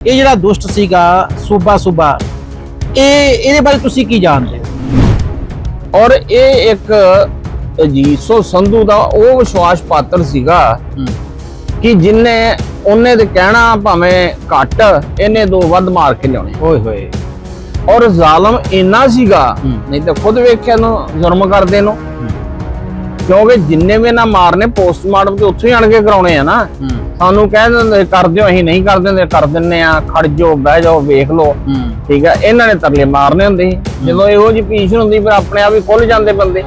ਇਹ ਜਿਹੜਾ ਦੁਸ਼ਟ ਸੀਗਾ ਸੂਬਾ ਸੂਬਾ ਇਹ ਇਹਦੇ ਬਾਰੇ ਤੁਸੀਂ ਕੀ ਜਾਣਦੇ ਹੋ? ਔਰ ਇਹ ਇੱਕ ਅਜੀਸੋ ਸੰਧੂ ਦਾ ਉਹ ਵਿਸ਼ਵਾਸ ਪਾਤਰ ਸੀਗਾ ਕਿ ਜਿੰਨੇ ਉਹਨੇ ਤੇ ਕਹਿਣਾ ਭਾਵੇਂ ਘੱਟ ਇਹਨੇ ਦੋ ਵੱਧ ਮਾਰ ਕੇ ਲਿਆਉਣੇ। ਓਏ ਹੋਏ। ਔਰ ਜ਼ਾਲਮ ਇੰਨਾ ਸੀਗਾ। ਨਹੀਂ ਤਾਂ ਖੁਦ ਵੇਖਿਆ ਨੂੰ ਜ਼ੁਲਮ ਕਰਦੇ ਨੂੰ। ਕਿਉਂਕਿ ਜਿੰਨੇ ਵੀ ਨਾ ਮਾਰਨੇ ਪੋਸਟਮਾਰਟਮ ਤੇ ਉੱਥੇ ਹੀ ਆਣ ਕੇ ਕਰਾਉਣੇ ਆ ਨਾ ਸਾਨੂੰ ਕਹਿ ਦਿੰਦੇ ਕਰ ਦਿਓ ਅਸੀਂ ਨਹੀਂ ਕਰ ਦਿੰਦੇ ਕਰ ਦਿੰਨੇ ਆ ਖੜ ਜਾਓ ਬਹਿ ਜਾਓ ਵੇਖ ਲਓ। ਠੀਕ ਆ ਇਹਨਾਂ ਨੇ ਤਰਲੇ ਮਾਰਨੇ ਹੁੰਦੇ ਜਦੋਂ ਇਹੋ ਜਿਹੀ ਪੋਜੀਸ਼ਨ ਹੁੰਦੀ ਫਿਰ ਆਪਣੇ ਆਪ ਹੀ ਖੁੱਲ ਜਾਂਦੇ ਬੰਦੇ।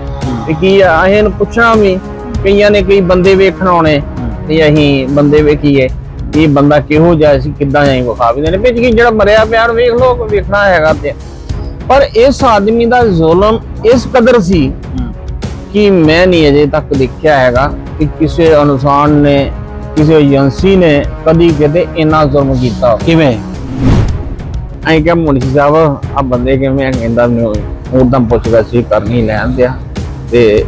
ਤੇ ਕੀ ਆ ਅਸੀਂ ਇਹਨੂੰ ਪੁੱਛਣਾ ਵੀ ਕਈਆਂ ਨੇ ਕਈ ਬੰਦੇ ਵੇਖਣ ਆਉਣੇ ਤੇ ਅਸੀਂ ਬੰਦੇ ਵੇਖੀਏ ਇਹ ਬੰਦਾ ਕਿਹੋ ਜਿਹਾ ਸੀ ਕਿੱਦਾਂ ਜਾਈ ਵਿਖਾ ਵੀ ਦੇਣੇ। ਵਿੱਚ ਕੀ ਜਿਹੜਾ ਮਰਿਆ ਪਿਆ ਉਹਨੂੰ ਵੇਖ ਲੋ ਵੇਖਣਾ ਹੈਗਾ ਤੇ। ਪਰ ਇਸ ਆਦਮੀ ਦਾ ਜ਼ੁਲਮ ਇਸ ਕਦਰ ਸੀ ਕਿ ਮੈਂ ਨਹੀਂ ਅਜੇ ਤੱਕ ਦੇਖਿਆ ਹੈਗਾ ਕਿ ਕਿਸੇ ਇਨਸਾਨ ਨੇ ਕਿਸੇ ਏਜੰਸੀ ਨੇ ਕਦੀ ਕਿਤੇ ਇੰਨਾ ਜ਼ੁਲਮ ਕੀਤਾ। ਕਿਵੇਂ? ਐਂ ਕਿ ਮੁਨਸ਼ੀ ਸਾਹਿਬ ਆ ਬੰਦੇ ਕਿਵੇਂ ਕਹਿੰਦਾ ਮੈਨੂੰ ਉਦਾਂ ਪੁੱਛਦਾ ਸੀ ਕਰਨੀ ਲੈਣ ਦਿਆ। ਤੇ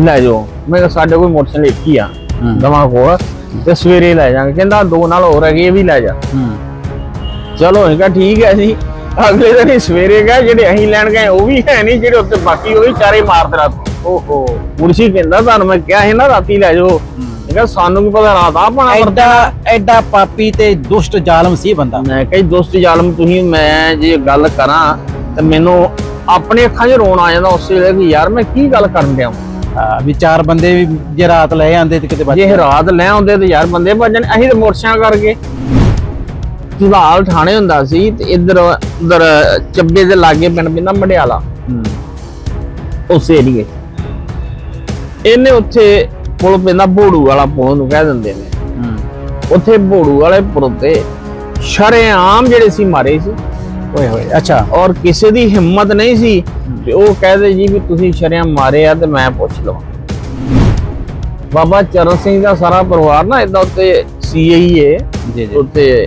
ਲੈ ਜਾਓ। ਮੈਂ ਕਿਹਾ ਸਾਡੇ ਕੋਈ ਮੋਟਰਸਾਈਕਲ ਇੱਕ ਹੀ ਆ। ਦਵਾ ਕੋਲ ਤੇ ਸਵੇਰੇ ਲੈ ਜਾਾਂਗੇ। ਕਹਿੰਦਾ ਦੋ ਨਾਲ ਹੋਰ ਹੈਗੇ ਇਹ ਵੀ ਲੈ ਜਾ। ਚਲੋ ਇਹ ਕਿਹਾ ਠੀਕ ਹੈ ਜੀ। ਅਗਲੇ ਦਿਨ ਹੀ ਸਵੇਰੇ ਗਏ ਜਿਹੜੇ ਅਸੀਂ ਲੈਣ ਗਏ ਉਹ ਵੀ ਹੈ ਨਹੀਂ ਜਿਹੜੇ ਉੱਤੇ ਬਾਕੀ ਉਹ ਵੀ ਚਾਰੇ ਮਾਰਦੇ ਰਾਤ ਓਹੋ। ਮੁਰਸ਼ੀ ਕਹਿੰਦਾ ਤੁਹਾਨੂੰ ਮੈਂ ਕਿਹਾ ਸੀ ਨਾ ਰਾਤੀ ਲੈ ਜਾਓ। ਕਿਹਾ ਸਾਨੂੰ ਕੀ ਪਤਾ ਰਾਤ ਆ ਪਾਣਾ ਐਡਾ ਐਡਾ ਪਾਪੀ ਤੇ ਦੁਸ਼ਟ ਜ਼ਾਲਮ ਸੀ ਬੰਦਾ। ਮੈਂ ਕਹੀ ਦੋਸਤ ਜ਼ਾਲਮ ਤੁਸੀਂ ਮੈਂ ਜੇ ਗੱਲ ਕਰਾਂ ਤੇ ਮੈਨੂੰ ਆਪਣੇ ਅੱਖਾਂ 'ਚ ਰੋਣ ਆ ਜਾਂਦਾ ਉਸੇ ਵੇਲੇ ਕਿ ਯਾਰ ਮੈਂ ਕੀ ਗੱਲ ਕਰਨ ਡਿਆ ਵਾਂ। ਚਾਰ ਬੰਦੇ ਵੀ ਜੇ ਰਾਤ ਲੈ ਆਂਦੇ ਤੇ ਕਿਤੇ ਬਚ ਜੇ ਰਾਤ ਲੈ ਆਉਂਦੇ ਤੇ ਯਾਰ ਬੰਦੇ ਭੱਜਣ ਅਸੀਂ ਤੇ ਮੋਟਰਸਾਈਕਲ ਕਰਕੇ ਫਿਲਹਾਲ ਥਾਣੇ ਹੁੰਦਾ ਸੀ ਤੇ ਇੱਧਰ ਉਧਰ ਚੱਬੇ ਦੇ ਲਾਗੇ ਪਿੰਡ ਬਿੰਦਾ ਮੜਿਆਲਾ ਹੂੰ। ਉਸ ਏਰੀਏ ਇਹਨੇ ਉੱਥੇ ਪੁਲ ਪੈਂਦਾ ਬੋੜੂ ਵਾਲਾ ਪੁਲ ਨੂੰ ਕਹਿ ਦਿੰਦੇ ਨੇ। ਹੂੰ। ਉੱਥੇ ਬੋੜੂ ਵਾਲੇ ਪੁਲ ਤੇ ਸ਼ਰੇਆਮ ਜਿਹੜੇ ਸੀ ਮਾਰੇ ਸੀ। ਓਏ ਹੋਏ ਅੱਛਾ। ਔਰ ਕਿਸੇ ਦੀ ਹਿੰਮਤ ਨਹੀਂ ਸੀ ਤੇ ਉਹ ਕਹਦੇ ਜੀ ਵੀ ਤੁਸੀਂ ਸ਼ਰਿਆਂ ਮਾਰੇ ਆ ਤੇ ਮੈਂ ਪੁੱਛ ਲਵਾਂ। ਬਾਬਾ ਚਰਨ ਸਿੰਘ ਦਾ ਸਾਰਾ ਪਰਿਵਾਰ ਨਾ ਇਦਾਂ ਉੱਤੇ ਸੀਆਈਏ ਜੀ ਜੀ। ਉੱਤੇ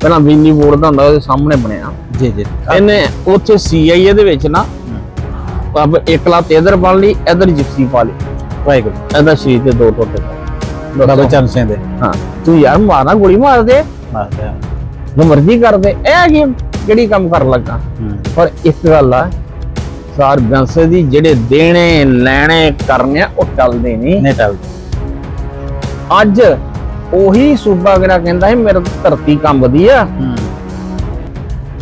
ਪਹਿਲਾਂ ਬਿਜਲੀ ਬੋਰਡ ਦਾ ਹੁੰਦਾ ਉਹਦੇ ਸਾਹਮਣੇ ਬਣਿਆ। ਜੀ ਜੀ। ਇਹਨੇ ਉੱਥੇ ਸੀਆਈਏ ਦੇ ਵਿੱਚ ਨਾ ਅਬ ਇੱਕ ਲੱਤ ਇਧਰ ਪਾ ਲਈ ਇਧਰ ਜਿਪਸੀ ਪਾ ਲਈ। ਵਾਹਿਗੁਰੂ। ਇਹਦਾ ਸ਼ਰੀਰ ਤੇ ਦੋ ਟੋਟੇ। ਬਾਬਾ ਚਰਨ ਸਿੰਘ ਦੇ। ਹਾਂ ਤੂੰ ਯਾਰ ਮਾਰਨਾ ਗੋਲੀ ਮਾਰ ਦੇ। ਮਾਰਦਾ। ਜੋ ਮਰਜ਼ੀ ਕਰ ਦੇ। ਇਹ ਕੀ ਕਿਹੜੀ ਕੰਮ ਕਰਨ ਲੱਗਾ? ਪਰ ਇੱਕ ਗੱਲ ਆ ਸਾਰ ਬੰਸੇ ਦੀ ਜਿਹੜੇ ਦੇਣੇ ਲੈਣੇ ਕਰਨੇ ਆ, ਉਹ ਟਲਦੇ ਨਹੀਂ। ਨਹੀਂ ਟਲ ਅੱਜ ਉਹੀ ਸੂਬਾ ਅਗਰਾ ਕਹਿੰਦਾ ਹੈ ਮੇਰੇ ਧਰਤੀ ਕੰਬਦੀ ਆ। ਹੂੰ।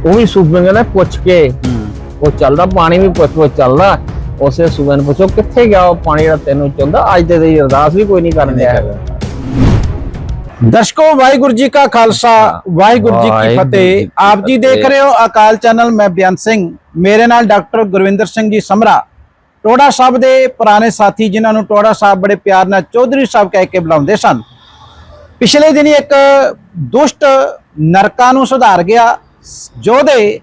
ਉਹ ਸੂਬੇ ਕਹਿੰਦਾ ਪੁੱਛ ਕੇ। ਹੂੰ। ਉਹ ਚੱਲਦਾ ਪਾਣੀ ਵੀ ਪੁੱਛ ਪੁੱਛ ਚੱਲਦਾ। ਉਸੇ ਸੂਬੇ ਨੂੰ ਪੁੱਛੋ ਕਿੱਥੇ ਗਿਆ ਉਹ ਪਾਣੀ ਜਿਹੜਾ ਤੈਨੂੰ ਚੁੰਦਾ? ਅੱਜ ਤੇ ਦੀ ਅਰਦਾਸ ਵੀ ਕੋਈ ਨਹੀਂ ਕਰਨ ਦਿਆ ਦਰਸ਼ਕੋ ਵਾਹਿਗੁਰੂ ਜੀ ਕਾ ਖਾਲਸਾ ਵਾਹਿਗੁਰੂ ਜੀ ਕੀ ਫਤਿਹ। ਆਪ ਜੀ ਦੇਖ। ਰਹੇ ਹੋ ਅਕਾਲ ਚੈਨਲ ਮੈਂ ਬਿਆਨ ਸਿੰਘ। ਮੇਰੇ ਨਾਲ ਡਾਕਟਰ ਗੁਰਵਿੰਦਰ ਸਿੰਘ ਜੀ ਸਮਰਾ। ਟੋੜਾ ਸਾਹਿਬ ਦੇ ਪੁਰਾਣੇ ਸਾਥੀ ਜਿਨ੍ਹਾਂ ਨੂੰ ਟੋੜਾ ਸਾਹਿਬ ਬੜੇ ਪਿਆਰ ਨਾਲ ਚੌਧਰੀ ਸਾਹਿਬ ਕਹਿ ਕੇ ਬੁਲਾਉਂਦੇ ਸਨ। ਪਿਛਲੇ ਦਿਨੀ ਇੱਕ ਦੁਸ਼ਟ ਨਰਕਾਂ ਨੂੰ ਸੁਧਾਰ ਗਿਆ, ਜੋਧੇ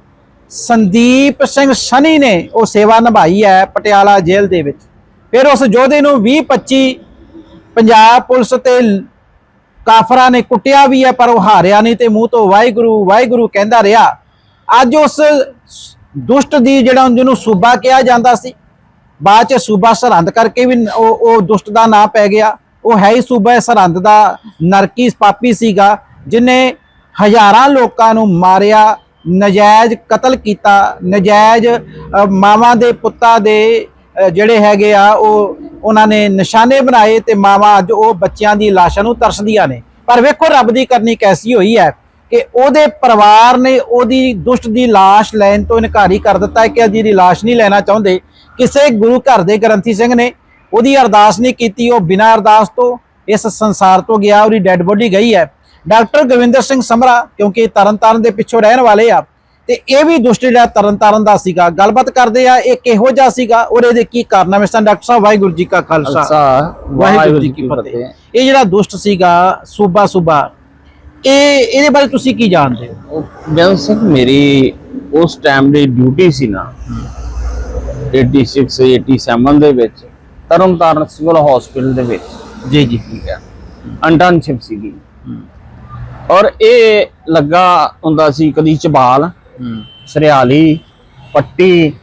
ਸੰਦੀਪ ਸਿੰਘ ਸਨੀ ਨੇ ਉਹ ਸੇਵਾ ਨਿਭਾਈ ਹੈ ਪਟਿਆਲਾ ਜੇਲ੍ਹ ਦੇ ਵਿੱਚ। ਫਿਰ ਉਸ ਜੋਧੇ ਨੂੰ 20 25 ਪੰਜਾਬ ਪੁਲਿਸ ਤੇ ਕਾਫਰਾਂ ਨੇ ਕੁੱਟਿਆ ਵੀ ਹੈ, ਪਰ ਉਹ ਹਾਰਿਆ ਨਹੀਂ ਤੇ ਮੂੰਹ ਤੋਂ ਵਾਹਿਗੁਰੂ ਵਾਹਿਗੁਰੂ ਕਹਿੰਦਾ ਰਿਹਾ, ਅੱਜ ਉਸ ਦੁਸ਼ਟ ਦੀ ਜਿਹੜਾ ਜਿਹਨੂੰ ਸੂਬਾ ਕਿਹਾ ਜਾਂਦਾ ਸੀ, ਬਾਅਦ ਚ ਸੂਬਾ ਸਰਹੰਦ ਕਰਕੇ ਵੀ ਉਹ ਉਹ ਦੁਸ਼ਟ ਦਾ ਨਾਂ ਪੈ ਗਿਆ। ਉਹ ਹੈ ਹੀ ਸੂਬਾ ਸਰਹੰਦ ਦਾ ਨਰਕੀ ਪਾਪੀ ਸੀਗਾ, ਜਿਨੇ ਹਜ਼ਾਰਾਂ ਲੋਕਾਂ ਨੂੰ ਮਾਰਿਆ, ਨਜਾਇਜ਼ ਕਤਲ ਕੀਤਾ, ਨਜਾਇਜ਼ ਮਾਵਾਂ ਦੇ ਪੁੱਤਾਂ ਦੇ ਜਿਹੜੇ ਹੈਗੇ ਆ, ਉਹ ਉਹਨਾਂ ਨੇ ਨਿਸ਼ਾਨੇ ਬਣਾਏ ਤੇ ਮਾਵਾਂ ਅੱਜ ਉਹ ਬੱਚਿਆਂ ਦੀ ਲਾਸ਼ਾਂ ਨੂੰ ਤਰਸਦੀਆਂ ਨੇ। ਪਰ ਵੇਖੋ ਰੱਬ ਦੀ ਕਰਨੀ ਕੈਸੀ ਹੋਈ ਹੈ ਕਿ ਉਹਦੇ ਪਰਿਵਾਰ ਨੇ ਉਹਦੀ ਦੁਸ਼ਟ ਦੀ ਲਾਸ਼ ਲੈਣ ਤੋਂ ਇਨਕਾਰੀ ਕਰ ਦਿੱਤਾ ਕਿ ਅਜੀ ਦੀ ਲਾਸ਼ ਨਹੀਂ ਲੈਣਾ ਚਾਹੁੰਦੇ। ਕਿਸੇ ਗੁਰੂ ਘਰ ਦੇ ਗ੍ਰੰਥੀ ਸਿੰਘ ਨੇ ਉਹਦੀ ਅਰਦਾਸ ਨਹੀਂ ਕੀਤੀ ਉਹ ਬਿਨਾਂ ਅਰਦਾਸ ਤੋਂ ਇਸ ਸੰਸਾਰ ਤੋਂ ਗਿਆ ਉਹਦੀ ਡੈੱਡ ਬੋਡੀ ਗਈ ਹੈ। ਡਾਕਟਰ ਗਵਿੰਦਰ ਸਿੰਘ ਸਮਰਾ ਕਿਉਂਕਿ ਤਰਨਤਾਰਨ ਦੇ ਪਿੱਛੋਂ ਰਹਿਣ ਵਾਲੇ ਆ ਤੇ ਇਹ ਵੀ ਦੁਸ਼ਟ ਜਿਹੜਾ ਤਰਨਤਾਰਨ ਦਾ ਸੀਗਾ। ਗੱਲਬਾਤ ਕਰਦੇ ਆ ਇਹ ਕਿਹੋ ਜਿਹਾ ਸੀਗਾ ਔਰ ਇਹਦੇ ਕੀ ਕਾਰਨਾਮੇ ਸਨ ਡਾਕਟਰ ਸਾਹਿਬ ਵਾਹਿਗੁਰੂ ਜੀ ਕਾ ਖਾਲਸਾ। ਵਾਹਿਗੁਰੂ ਜੀ ਕੀ ਫਤਿਹ। ਇਹ ਜਿਹੜਾ ਦੁਸ਼ਟ ਸੀਗਾ ਸੂਬਾ ਸੂਬਾ ਇਹ ਇਹਦੇ ਬਾਰੇ ਤੁਸੀਂ ਕੀ ਜਾਣਦੇ ਹੋ? ਜਨ ਸਿੰਘ ਮੇਰੀ ਉਸ ਟਾਈਮ ਦੀ ਡਿਊਟੀ ਸੀ ਨਾ 86 87 ਦੇ ਵਿੱਚ। ਤਰਨਤਾਰਨ ਸਿਵਲ ਹਸਪੀਟਲ ਦੇ ਵਿੱਚ। ਜੀ ਜੀ। ਠੀਕ ਹੈ। ਇੰਟਰਨਸ਼ਿਪ ਸੀਗੀ। ਔਰ ਇਹ ਲੱਗਾ ਹੁੰਦਾ ਸੀ ਕਦੀ ਚਬਾਲ ਸਰਿਆਲੀ ਪੱਟੀ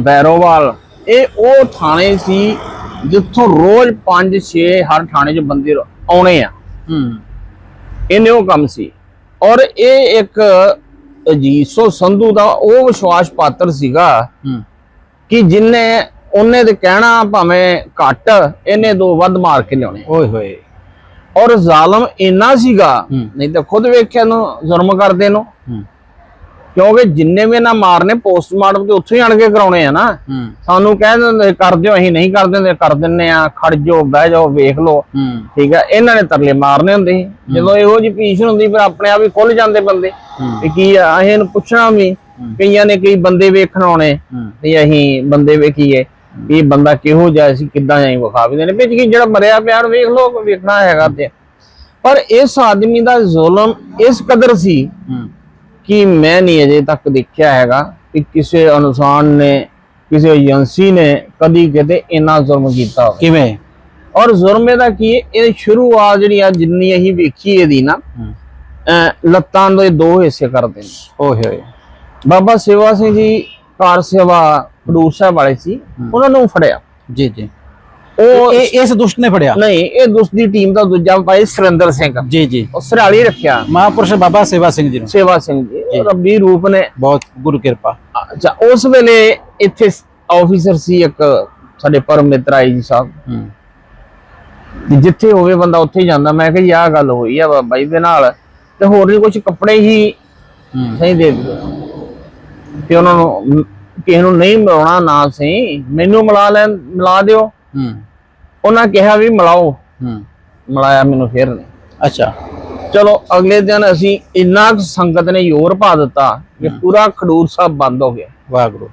ਬੈਰੋਵਾਲ। ਇਹ ਉਹ ਥਾਣੇ ਸੀ ਜਿੱਥੋਂ ਰੋਜ਼ 5 6 ਹਰ ਥਾਣੇ 'ਚ ਬੰਦੇ ਆਉਣੇ ਆ। ਇਹਨੇ ਉਹ ਕੰਮ ਸੀ। ਔਰ ਇਹ ਇੱਕ ਅਜੀਤ ਸੋ ਸੰਧੂ ਦਾ ਉਹ ਵਿਸ਼ਵਾਸ ਪਾਤਰ ਸੀਗਾ ਕਿ ਜਿੰਨੇ ਉਹਨੇ ਤੇ ਕਹਿਣਾ ਭਾਵੇਂ ਘੱਟ ਇਹਨੇ ਦੋ ਵੱਧ ਮਾਰ ਕੇ ਲਿਆਉਣੇ ਓਏ ਹੋਏ। ਔਰ ਜ਼ਾਲਮ ਇੰਨਾ ਸੀਗਾ। ਨਹੀਂ ਤਾਂ ਖੁਦ ਵੇਖਿਆ ਨੂੰ ਜ਼ੁਲਮ ਕਰਦੇ ਨੂੰ। ਕਿਉਂਕਿ ਜਿੰਨੇ ਵੀ ਨਾ ਮਾਰਨੇ ਪੋਸਟਮਾਰਟਮ ਤੇ ਉੱਥੇ ਹੀ ਆਣ ਕੇ ਕਰਾਉਣੇ ਆ ਨਾ। ਸਾਨੂੰ ਕਹਿ ਦਿੰਦੇ ਕਰ ਦਿਓ ਅਸੀਂ ਨਹੀਂ ਕਰ ਦਿੰਦੇ ਕਰ ਦਿੰਨੇ ਆ ਖੜ ਜਾਓ ਬਹਿ ਜਾਓ ਵੇਖ ਲਓ। ਠੀਕ ਆ ਇਹਨਾਂ ਨੇ ਤਰਲੇ ਮਾਰਨੇ ਹੁੰਦੇ ਸੀ। ਜਦੋਂ ਇਹੋ ਜਿਹੀ ਪੋਜੀਸ਼ਨ ਹੁੰਦੀ ਫਿਰ ਆਪਣੇ ਆਪ ਹੀ ਖੁੱਲ ਜਾਂਦੇ ਬੰਦੇ। ਵੀ ਕੀ ਆ ਅਸੀਂ ਇਹਨੂੰ ਪੁੱਛਣਾ ਵੀ ਕਈਆਂ ਨੇ ਕਈ ਬੰਦੇ ਵੇਖਣ ਆਉਣੇ ਵੀ ਅਸੀਂ ਬੰਦੇ ਵੇਖੀਏ। ਵੀ ਇਹ ਬੰਦਾ ਕਿਹੋ ਜਿਹਾ ਸੀ ਕਿੱਦਾਂ ਜਾਈ ਵਿਖਾ ਵੀ ਦੇਣੇ। ਵਿੱਚ ਕੀ ਜਿਹੜਾ ਮਰਿਆ ਪਿਆ ਉਹਨੂੰ ਵੇਖ ਲੋ ਵੇਖਣਾ ਹੈਗਾ ਤੇ। ਪਰ ਇਸ ਆਦਮੀ ਦਾ ਜ਼ੁਲਮ ਇਸ ਕਦਰ ਸੀ ਕਿ ਮੈਂ ਨਹੀਂ ਅਜੇ ਤੱਕ ਦੇਖਿਆ ਹੈਗਾ ਕਿ ਕਿਸੇ ਇਨਸਾਨ ਨੇ ਕਿਸੇ ਏਜੰਸੀ ਨੇ ਕਦੀ ਕਿਤੇ ਇੰਨਾ ਜ਼ੁਲਮ ਕੀਤਾ ਹੋਵੇ। ਕਿਵੇਂ? ਔਰ ਜ਼ੁਲਮ ਇਹਦਾ ਕੀ ਹੈ? ਇਹ ਸ਼ੁਰੂਆਤ ਜਿਹੜੀ ਆ ਜਿੰਨੀ ਅਸੀਂ ਵੇਖੀ ਇਹਦੀ ਨਾ ਲੱਤਾਂ ਦੇ ਦੋ ਹਿੱਸੇ ਕਰਦੇ ਨੇ। ਓਏ ਹੋਏ। ਬਾਬਾ ਸੇਵਾ ਸਿੰਘ ਜੀ ਕਾਰ ਸੇਵਾ ਸਾਹਿਬ ਵਾਲੇ ਸੀ ਉਹਨਾਂ ਨੂੰ ਫੜਿਆ। ਜੀ ਜੀ। ਉਹ ਇਹ ਇਸ ਦੁਸ਼ਟ ਨੇ ਫੜਿਆ? ਨਹੀਂ ਇਹ ਦੂਸਰੀ ਟੀਮ ਦਾ ਦੂਜਾ ਭਾਈ ਸੁਰਿੰਦਰ ਸਿੰਘ। ਜੀ ਜੀ। ਉਹ ਸਰਾਲੀ ਰੱਖਿਆ। ਮਹਾਂਪੁਰਸ਼ ਬਾਬਾ ਸੇਵਾ ਸਿੰਘ ਜੀ ਨੂੰ। ਸੇਵਾ ਸਿੰਘ ਜੀ ਉਹ ਰੱਬੀ ਰੂਪ ਨੇ। ਬਹੁਤ ਗੁਰੂ ਕਿਰਪਾ। ਅੱਛਾ ਉਸ ਵੇਲੇ ਇੱਥੇ ਆਫੀਸਰ ਸੀ ਇੱਕ ਸਾਡੇ ਪਰਮ ਮਿੱਤਰ ਆਈ ਜੀ ਸਾਹਿਬ। ਜਿੱਥੇ ਹੋਵੇ ਬੰਦਾ ਉੱਥੇ ਹੀ ਜਾਂਦਾ। ਮੈਂ ਕਿਹਾ ਜੀ ਆਹ ਗੱਲ ਹੋਈ ਆ ਬਾਬਾ ਜੀ ਦੇ ਨਾਲ। ਤੇ ਹੋਰ ਨਹੀਂ ਕੁਝ ਕੱਪੜੇ ਹੀ ਸਹੀ ਦੇ ਦਿਓ ਤੇ ਉਹਨਾਂ ਨੂੰ ਕਿਸੇ ਨੂੰ ਨਹੀਂ ਮਿਲਾਉਣਾ ਨਾ ਸਹੀ ਮੈਨੂੰ ਮਿਲਾ ਲੈ ਮਿਲਾ ਦਿਓ। ਹੂੰ। ਉਹਨਾਂ ਕਿਹਾ ਵੀ ਮਿਲਾਓ। ਹੂੰ। ਮਿਲਾਇਆ ਮੈਨੂੰ ਫਿਰ ਨਹੀਂ ਅੱਛਾ। ਚਲੋ ਅਗਲੇ ਦਿਨ ਅਸੀਂ ਇੰਨਾ ਸੰਗਤ ਨੇ ਜ਼ੋਰ ਪਾ ਦਿੱਤਾ ਕਿ ਪੂਰਾ ਖਡੂਰ ਸਾਹਿਬ ਬੰਦ ਹੋ ਗਿਆ। ਵਾਹਿਗੁਰੂ।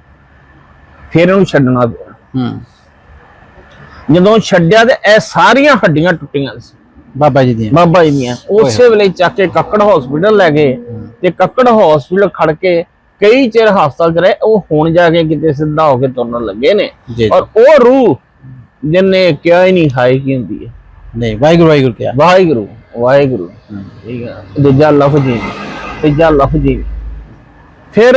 ਫਿਰ ਇਹਨੂੰ ਛੱਡਣਾ ਪਿਆ। ਹੂੰ। ਜਦੋਂ ਛੱਡਿਆ ਤੇ ਇਹ ਸਾਰੀਆਂ ਹੱਡੀਆਂ ਟੁੱਟੀਆਂ ਸੀ। ਬਾਬਾ ਜੀ ਦੀਆਂ। ਬਾਬਾ ਜੀ ਦੀਆਂ। ਉਸੇ ਵੇਲੇ ਚੱਕ ਕੇ ਕੱਕੜ ਹਸਪੀਟਲ ਲੈ ਗਏ ਤੇ ਕੱਕੜ ਹਸਪੀਟਲ ਖੜ ਕੇ ਕਈ ਚਿਰ ਹਸਪਤਾਲ ਚ ਰਹੇ ਉਹ ਹੁਣ ਜਾ ਕੇ ਕਿਤੇ ਸਿੱਧਾ ਹੋ ਕੇ ਤੁਰਨ ਲੱਗੇ ਨੇ। ਜੀ ਔਰ ਉਹ ਰੂਹ ਜਿੰਨੇ ਕਿਹਾ ਹੀ ਨਹੀਂ ਖਾਈ ਕੀ ਹੁੰਦੀ ਹੈ। ਨਹੀਂ ਵਾਹਿਗੁਰੂ ਵਾਹਿਗੁਰੂ ਕਿਹਾ। ਵਾਹਿਗੁਰੂ ਵਾਹਿਗੁਰੂ। ਠੀਕ ਹੈ ਦੂਜਾ ਲਫ਼ਜ਼ ਨਹੀਂ, ਤੀਜਾ ਲਫ਼ਜ਼ ਨਹੀਂ। ਫਿਰ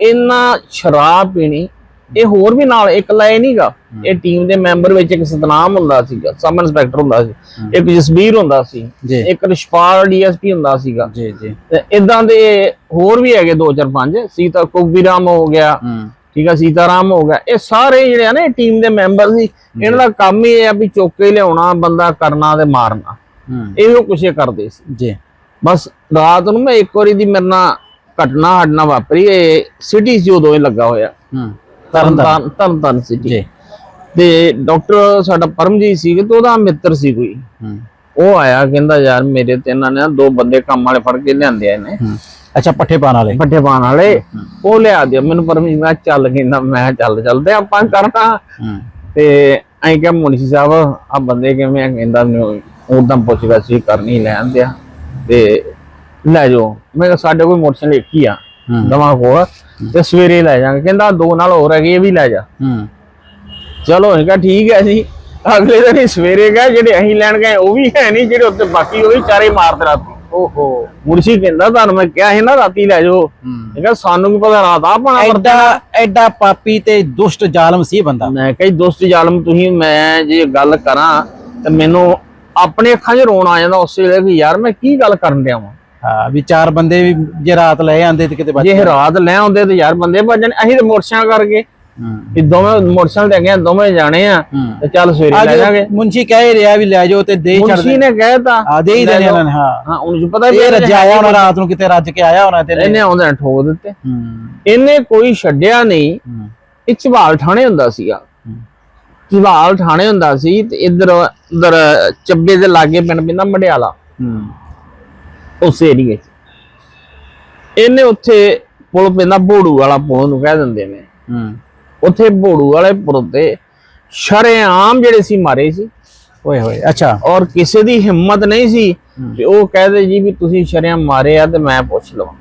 ਇਹਨਾਂ ਸ਼ਰਾਬ ਪੀਣੀ ਇਹ ਹੋਰ ਵੀ ਨਾਲ ਇੱਕ ਲਾਏ ਨਹੀਂਗਾ ਇਹ ਟੀਮ ਦੇ ਮੈਂਬਰ ਵਿੱਚ ਇੱਕ ਸਤਨਾਮ ਹੁੰਦਾ ਸੀਗਾ ਸਬ ਇੰਸਪੈਕਟਰ ਹੁੰਦਾ ਸੀ ਇੱਕ ਜਸਬੀਰ ਹੁੰਦਾ ਸੀ ਇੱਕ ਰਿਸ਼ਪਾਲ ਡੀਐਸਪੀ ਹੁੰਦਾ ਸੀਗਾ। ਜੀ ਜੀ। ਤੇ ਇਦਾਂ ਦੇ ਹੋਰ ਵੀ ਹੈਗੇ ਦੋ ਚਾਰ ਪੰਜ ਸੀਤਾ ਕੁਬੀਰਾਮ ਹੋ ਗਿਆ ਠੀਕ ਆ ਸੀਤਾਰਾਮ ਹੋ ਗਿਆ ਇਹ ਸਾਰੇ ਜਿਹੜੇ ਆ ਨਾ ਟੀਮ ਦੇ ਮੈਂਬਰ ਸੀ ਇਹਨਾਂ ਦਾ ਕੰਮ ਹੀ ਇਹ ਆ ਵੀ ਚੁੱਕ ਲਿਆਉਣਾ ਬੰਦਾ ਕਰਨਾ ਤੇ ਮਾਰਨਾ। ਇਹੋ ਕੁਛ ਇਹ ਕਰਦੇ ਸੀ। ਜੀ। ਬਸ ਰਾਤ ਨੂੰ ਮੈਂ ਇੱਕ ਵਾਰੀ ਦੀ ਮੇਰੇ ਨਾਲ ਘਟਨਾ ਹਟਣਾ ਵਾਪਰੀ ਇਹ ਸਿਟੀ ਸੀ ਉਦੋਂ ਹੀ ਲੱਗਾ ਹੋਇਆ। ਹੂੰ। ਤਰਨਤਾਰਨ ਤਰਨਤਾਰਨ। ਸਿਟੀ ਜੀ। ਤੇ ਡਾਕਟਰ ਸਾਡਾ ਪਰਮਜੀਤ ਸੀ ਤੇ ਉਹਦਾ ਮਿੱਤਰ ਸੀ ਕੋਈ। ਉਹ ਆਇਆ ਕਹਿੰਦਾ ਯਾਰ ਮੇਰੇ ਤੇ ਇਹਨਾਂ ਨੇ ਦੋ ਬੰਦੇ ਕੰਮ ਵਾਲੇ ਫੜ ਕੇ ਲਿਆਂਦੇ ਆ ਇਹਨੇ। ਅੱਛਾ ਪੱਠੇ ਪਾਣ ਵਾਲੇ। ਪੱਠੇ ਪਾਣ ਵਾਲੇ। ਉਹ ਲਿਆ ਦਿਓ। ਮੈਨੂੰ ਪਰਮਜੀਤ ਮੈਂ ਚੱਲ ਕਹਿੰਦਾ ਮੈਂ ਚੱਲ ਚੱਲਦੇ ਆਪਾਂ ਕਰਨਾ। ਤੇ ਐਂ ਕਿਹਾ ਮੁਨਸ਼ੀ ਸਾਹਿਬ ਆ ਬੰਦੇ ਕਿਵੇਂ ਕਹਿੰਦਾ ਮੈਨੂੰ ਉਦਾਂ ਪੁੱਛਦਾ ਸੀ ਕਰਨੀ ਲੈਣ ਦਿਆ। ਤੇ ਲੈ ਜਾਓ। ਮੈਂ ਕਿਹਾ ਸਾਡੇ ਕੋਲ ਮੋਟਰਸਾਈਕਲ ਇੱਕ ਹੀ ਆ ਦਵਾ ਕੋਲ। ਤੇ ਸਵੇਰੇ ਲੈ ਜਾਾਂਗੇ ਕਹਿੰਦਾ ਦੋ ਨਾਲ ਹੋਰ ਹੈਗੇ ਇਹ ਵੀ ਲੈ ਜਾ। ਚਲੋ ਕਿਹਾ ਠੀਕ ਹੈ ਜੀ। ਅਗਲੇ ਦਿਨ ਹੀ ਸਵੇਰੇ ਗਏ ਜਿਹੜੇ ਅਸੀਂ ਲੈਣ ਗਏ ਉਹ ਵੀ ਹੈ ਨਹੀਂ ਜਿਹੜੇ ਉੱਤੇ ਬਾਕੀ ਉਹ ਵੀ ਚਾਰੇ ਮਾਰਦੇ ਰਾਤੀ। ਓਹੋ। ਮੁਰਸ਼ੀ ਕਹਿੰਦਾ ਤੁਹਾਨੂੰ ਮੈਂ ਕਿਹਾ ਸੀ ਨਾ ਰਾਤੀ ਲੈ ਜਾਓ। ਕਹਿੰਦਾ ਸਾਨੂੰ ਕੀ ਪਤਾ ਰਾਤ ਆ ਪਾਣਾ ਐਡਾ ਐਡਾ ਪਾਪੀ ਤੇ ਦੁਸ਼ਟ ਜ਼ਾਲਮ ਸੀ ਬੰਦਾ। ਮੈਂ ਕਹੀ ਦੋਸਤ ਜ਼ਾਲਮ ਤੁਸੀਂ ਮੈਂ ਜੇ ਗੱਲ ਕਰਾਂ ਤੇ ਮੈਨੂੰ ਆਪਣੇ ਅੱਖਾਂ 'ਚ ਰੋਣ ਆ ਜਾਂਦਾ ਉਸੇ ਵੇਲੇ ਕਿ ਯਾਰ ਮੈਂ ਕੀ ਗੱਲ ਕਰਨ ਡਿਆ ਵਾਂ? ਹਾਂ ਵੀ ਚਾਰ ਬੰਦੇ ਵੀ ਜੇ ਰਾਤ ਲੈ ਆਂਦੇ ਤੇ ਕਿਤੇ ਬਚ ਜੇ ਰਾਤ ਲੈ ਆਉਂਦੇ ਤੇ ਯਾਰ ਬੰਦੇ ਭੱਜਣ। ਅਸੀਂ ਤੇ ਮੋਟਰਸਾਈਕਲ ਕਰਕੇ ਹੂੰ। ਵੀ ਦੋਵੇਂ ਮੋਟਰਸਾਈਕਲ ਤੇ ਗਏ ਦੋਵੇਂ ਜਾਣੇ ਆ ਤੇ ਚੱਲ ਸਵੇਰੇ ਲੈ ਜਾਾਂਗੇ। ਮੁੰਸ਼ੀ ਕਹਿ ਰਿਹਾ ਵੀ ਲੈ ਜਾਓ ਤੇ ਦੇ ਛੱਡ ਮੁਨਸ਼ੀ ਦੇ ਨੇ ਕਹਿਤਾ ਆ ਦੇ ਹੀ ਦੇਣੇ ਉਹਨਾਂ ਨੇ ਹਾਂ। ਹਾਂ ਉਹਨੂੰ ਪਤਾ ਵੀ ਇਹ ਰੱਜਿਆ ਆਇਆ ਹੋਣਾ ਰਾਤ ਨੂੰ ਕਿਤੇ ਰੱਜ ਕੇ ਆਇਆ ਹੋਣਾ ਤੇ ਇਹਨੇ ਆਉਂਦੇ ਨੇ ਠੋਕ ਦਿੱਤੇ। ਹੂੰ। ਇਹਨੇ ਕੋਈ ਛੱਡਿਆ ਨਹੀਂ। ਇਹ ਝਬਾਲ ਠਾਣੇ ਹੁੰਦਾ ਸੀਗਾ। ਹੂੰ। ਝਬਾਲ ਠਾਣੇ ਹੁੰਦਾ ਸੀ ਤੇ ਇੱਧਰ ਉਧਰ ਚੱਬੇ ਦੇ ਲਾਗੇ ਪਿੰਡ ਪਿੰਦਾ ਮੜਿਆਲਾ। ਹੂੰ। ਉਸ ਏਰੀਏ 'ਚ। ਇਹਨੇ ਉੱਥੇ ਪੁਲ ਪੈਂਦਾ ਬੋੜੂ ਵਾਲਾ ਪੁਲ ਨੂੰ ਕਹਿ ਦਿੰਦੇ ਨੇ। ਹੂੰ। ਉੱਥੇ ਬੋੜੂ ਵਾਲੇ ਪੁਲ ਤੇ ਸ਼ਰੇਆਮ ਜਿਹੜੇ ਸੀ ਮਾਰੇ ਸੀ। ਓਏ ਹੋਏ ਅੱਛਾ। ਔਰ ਕਿਸੇ ਦੀ ਹਿੰਮਤ ਨਹੀਂ ਸੀ ਕਿ ਉਹ ਕਹਦੇ ਜੀ ਵੀ ਤੁਸੀਂ ਸ਼ਰੇਆਮ ਮਾਰੇ ਆ ਤੇ ਮੈਂ ਪੁੱਛ ਲਵਾਂ।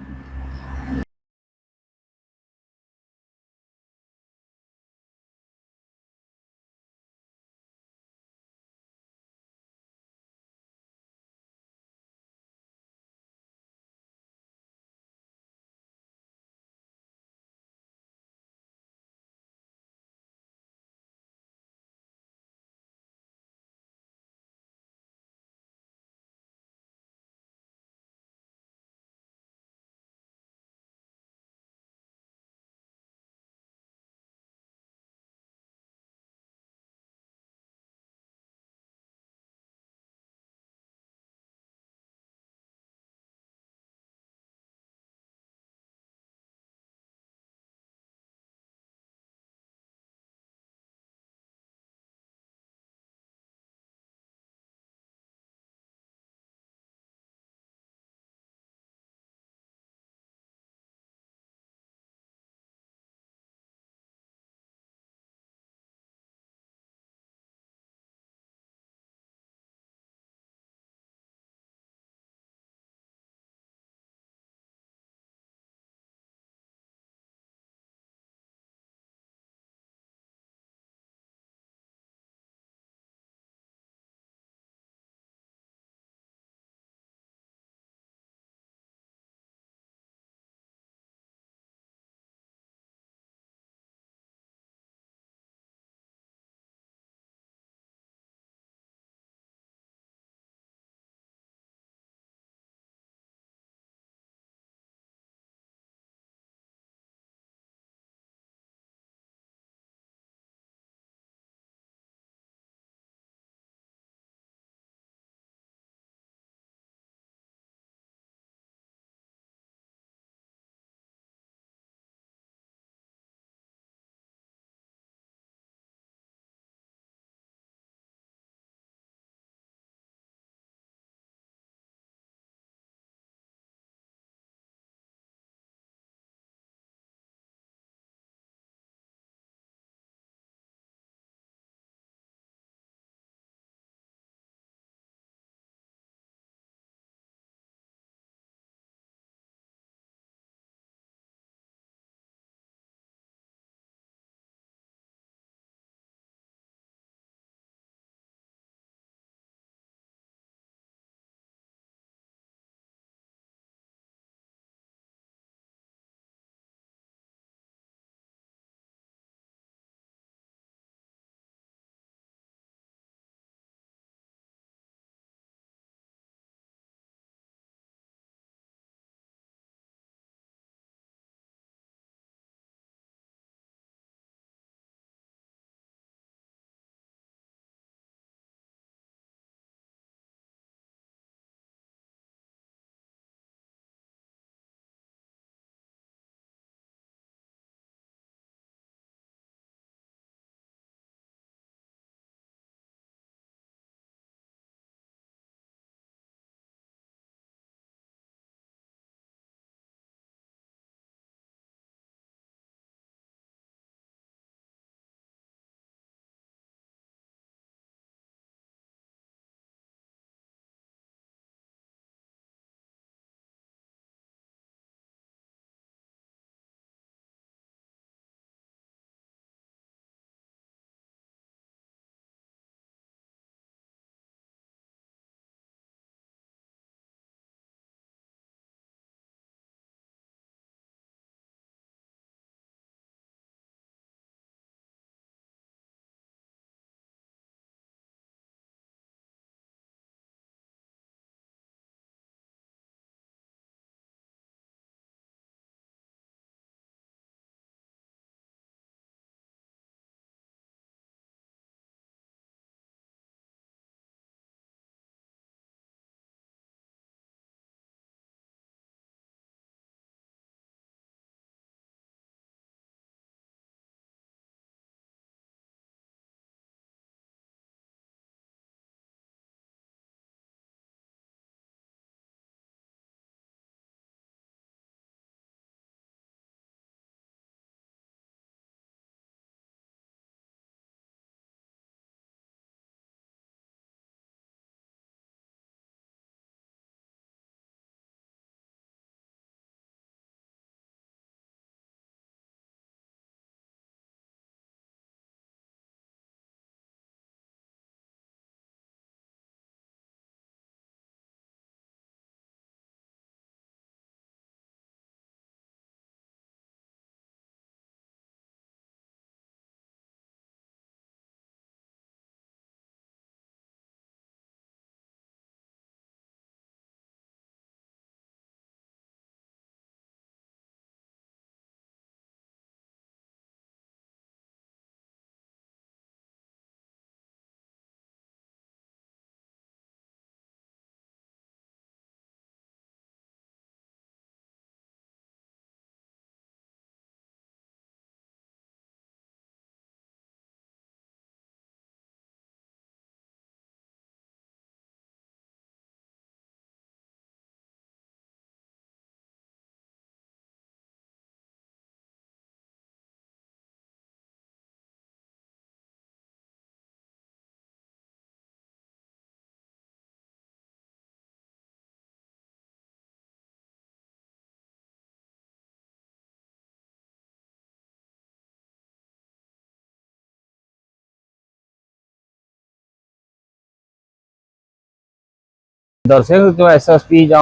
ਦਰ ਸਿੰਘ ਤੋਂ ਐਸਐਸਪੀ ਜਾਂ